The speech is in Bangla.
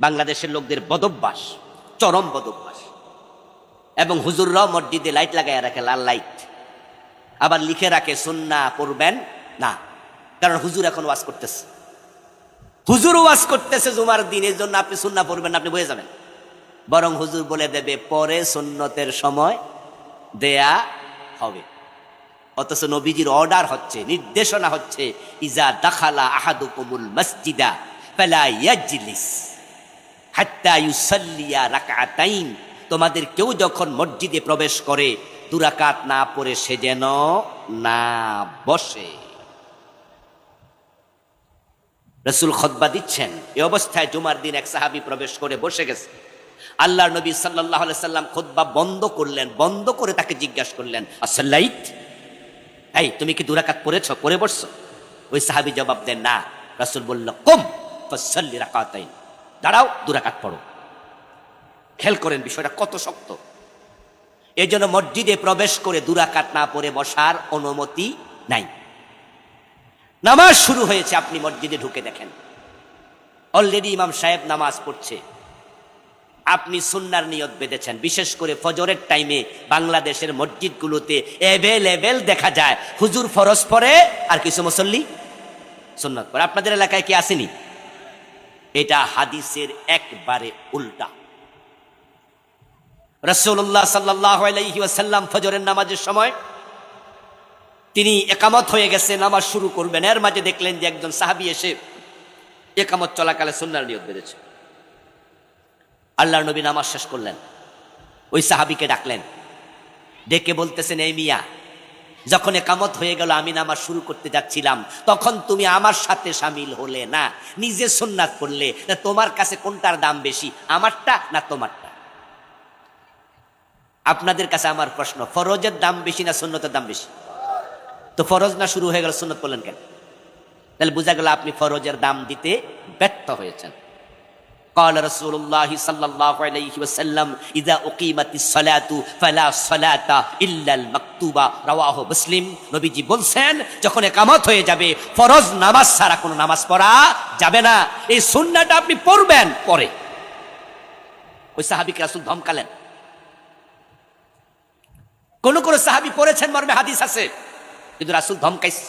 বাংলাদেশের লোকদের বদভ্যাস, চরম বদভ্যাস। এবং হুজুররাও মসজিদে লাইট লাগায় রাখে, লাল লাইট। আবার লিখে রাখে, সুন্না পড়বেন না। কারণ হুজুর এখন ওয়াজ করতেছে। হুজুর ওয়াজ করতেছে জুমার দিন জন্য আপনি সুন্না পড়বেন আপনি বয়ে যাবেন। বরং হুজুর বলে দেবে, পরে সুন্নতের সময় দেয়া হবে। অথচ নবীজির অর্ডার হচ্ছে, নির্দেশনা হচ্ছে, ইজা দাখালা আহাদুকুমুল মসজিদা, ফালা ইয়াজলিস। রাকাতাইন। তোমাদের কেউ যখন মসজিদে প্রবেশ করে, দুরাকাত না পড়ে সে যেন না বসে। রসুল খতবা দিচ্ছেন, এ অবস্থায় জুমার দিন এক সাহাবি প্রবেশ করে বসে গেছে। আল্লাহর নবী সাল্লাহ সাল্লাম খোদবা বন্ধ করলেন, বন্ধ করে তাকে জিজ্ঞাসা করলেন আসল্লাইট এই, তুমি কি দুরাকাত পড়েছ করে বসছো? ওই সাহাবি জবাব দেন, না। রাসুল বলল, কম দাঁড়াও দুরাকাত পড়ো। খেয়াল করেন বিষয়টা কত শক্ত। এই জন্য মসজিদে প্রবেশ করে দুরাকাত না পড়ে বসার অনুমতি নাই। নামাজ শুরু হয়েছে, আপনি মসজিদে ঢুকে দেখেন। অলরেডি ইমাম সাহেব নামাজ পড়ছে। আপনি সুন্নার নিয়ত বেঁধেছেন। বিশেষ করে ফজরের টাইমে বাংলাদেশের মসজিদগুলোতে অ্যাভেলেবেল দেখা যায়। হুজুর ফরজ পরে আর কিছু মুসল্লি সুন্নত পরে আপনাদের এলাকায় কি আসেনি? এটা হাদিসের একবারে উল্টা। রসুল্লাহ সাল্লাহ ফজরের নামাজের সময় তিনি একামত হয়ে গেছে, নামাজ শুরু করবেন। এর মাঝে দেখলেন যে একজন সাহাবি এসে একামত চলাকালে সুন্নার নিয়োগ বেঁধেছে। আল্লাহর নবী নামাজ শেষ করলেন। ওই সাহাবিকে ডাকলেন। ডেকে বলতেছেন, এই মিয়া যখন একামত হয়ে গেল, আমি নামাজ শুরু করতে যাচ্ছিলাম, তখন তুমি আমার সাথে সামিল হলে না? নিজে সুন্নাত করলে না তোমার কাছে কোনটার দাম বেশি, আমারটা না তোমারটা? আপনাদের কাছে আমার প্রশ্ন, ফরজের দাম বেশি না সুন্নতের দাম বেশি? তো ফরজ না শুরু হয়ে গেল, সুন্নত করলেন কেন? তাহলে বোঝা গেল আপনি ফরজের দাম দিতে ব্যর্থ হয়েছেন। قال رسول الله صلى الله عليه وسلم إذا أقيمت الصلاة فلا صلاة إلا المكتوبة رواه مسلم নবীজি বলছেন যখন একামত হয়ে যাবে ফরজ নামাজ ছাড়া কোনো নামাজ পড়া যাবে না এই সুন্নাটা আপনি পড়বেন পরে ওই সাহাবিকে রাসূল ধমকালেন কোন কোন সাহাবি পড়েছেন মর্মে হাদিস আছে কিন্তু রাসূল ধমকাইছে